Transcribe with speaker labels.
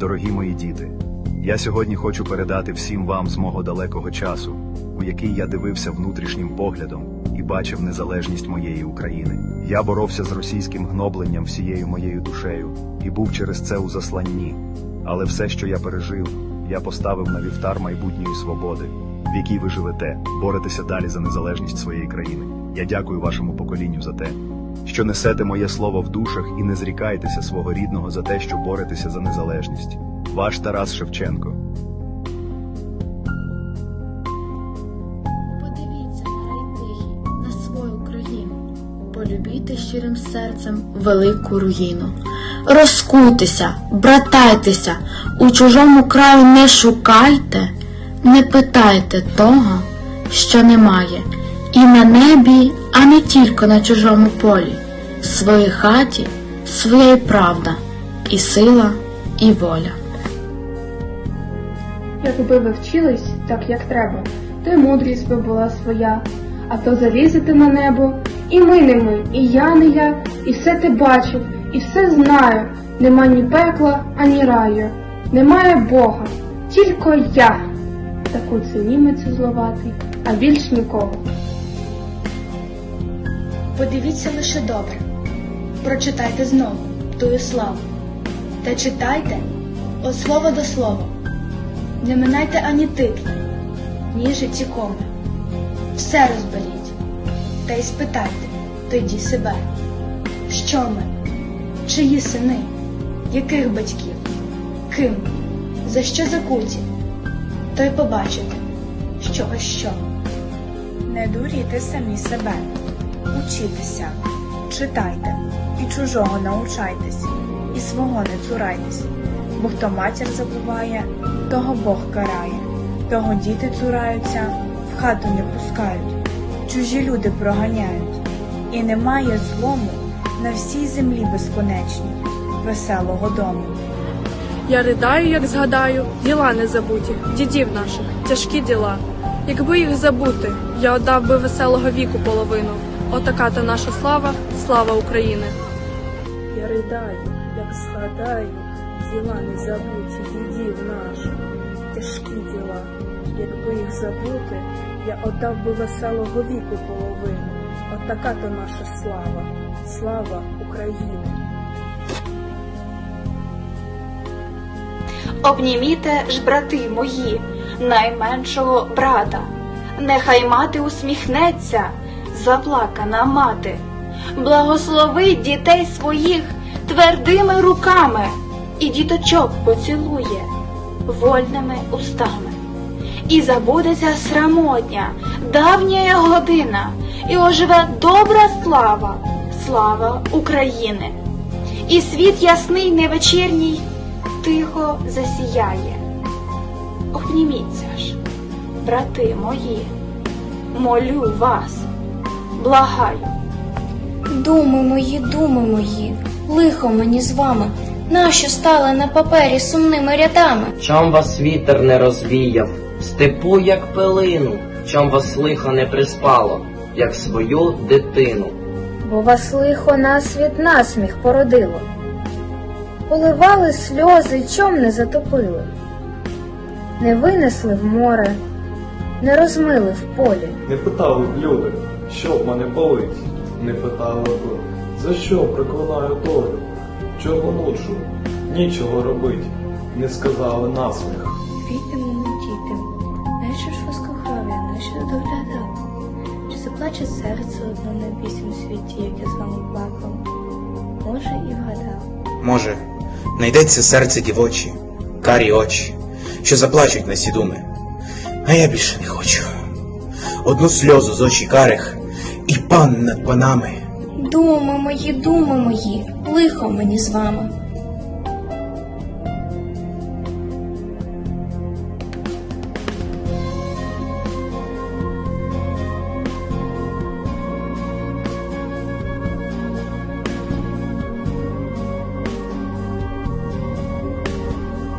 Speaker 1: Дорогі мої діти, я сьогодні хочу передати всім вам з мого далекого часу, у який я дивився внутрішнім поглядом і бачив незалежність моєї України. Я боровся з російським гнобленням всією моєю душею і був через це у засланні. Але все, що я пережив, я поставив на вівтар майбутньої свободи, в якій ви живете, боретеся далі за незалежність своєї країни. Я дякую вашому поколінню за те, що несете моє слово в душах і не зрікаєтеся свого рідного за те, що боретеся за незалежність. Ваш Тарас Шевченко.
Speaker 2: Подивіться на на свою країну. Полюбіте щирим серцем велику руїну. Розкуйтеся, братайтеся, у чужому краю не шукайте, не питайте того, що немає. І на небі, а не тільки на чужому полі. В своїй хаті своя й правда, і сила, і воля.
Speaker 3: Якби ви вчились так, як треба, то й мудрість би була своя, а то залізете на небо, і ми не ми, і я не я, і все ти бачив, і все знаю. Нема ні пекла, ані раю, немає Бога, тільки я. Таку це німець зловатий, а більш нікого.
Speaker 4: Подивіться лише добре, прочитайте знову тую славу, та читайте от слова до слова. Не минайте ані титла, ні житті коми. Все розберіть, та й спитайте тоді себе, що ми, чиї сини, яких батьків, ким, за що закуті, то й побачите, що ось що.
Speaker 5: Не дуріте самі себе, учітеся, читайте, і чужого научайтесь, і свого не цурайтесь, бо хто матір забуває, того Бог карає, того діти цураються, в хату не пускають, чужі люди проганяють, і немає злому на всій землі безконечній, веселого дому.
Speaker 6: Я ридаю, як згадаю, діла не забуті, дідів наших, тяжкі діла. Якби їх забути, я отдав би веселого віку половину. Отака то наша слава, слава України.
Speaker 7: Я ридаю, як згадаю, діла не забуті дідів наших, тяжкі діла. Якби їх забути, я отдав би веселого віку половину. От така то наша слава, слава України.
Speaker 8: Обніміте ж, брати мої, найменшого брата. Нехай мати усміхнеться, заплакана мати. Благословить дітей своїх твердими руками і діточок поцілує вольними устами. І забудеться срамотня, давня година, і оживе добра слава, слава України. І світ ясний невечірній тихо засіяє. Обніміться ж, брати мої, молю вас, благаю.
Speaker 9: Думи мої, думи мої, лихо мені з вами, нащо стали на папері сумними рядами?
Speaker 10: Чом вас вітер не розвіяв, степу, як пилину, чом вас лихо не приспало, як свою дитину.
Speaker 11: бо вас лихо на світ насміх породило. Поливали сльози й чом не затопили, не винесли в море, не розмили в полі.
Speaker 12: Не питали б люди, що б мене болить, не питали б, за що проклинаю долю, чого нуджу, нічого робить, не сказали насміх.
Speaker 4: Війте, діти, нащо ж вас кохав я, нащо доглядав? Чи заплаче серце одно на бісім світі, як я з вами плакав? Може, і вгадав.
Speaker 13: Може, знайдеться серце дівочі, карі очі, що заплачуть на сі думи. А я більше не хочу. Одну сльозу з очі карих і пан над панами.
Speaker 9: Думи мої, думи мої, лихо мені з вами,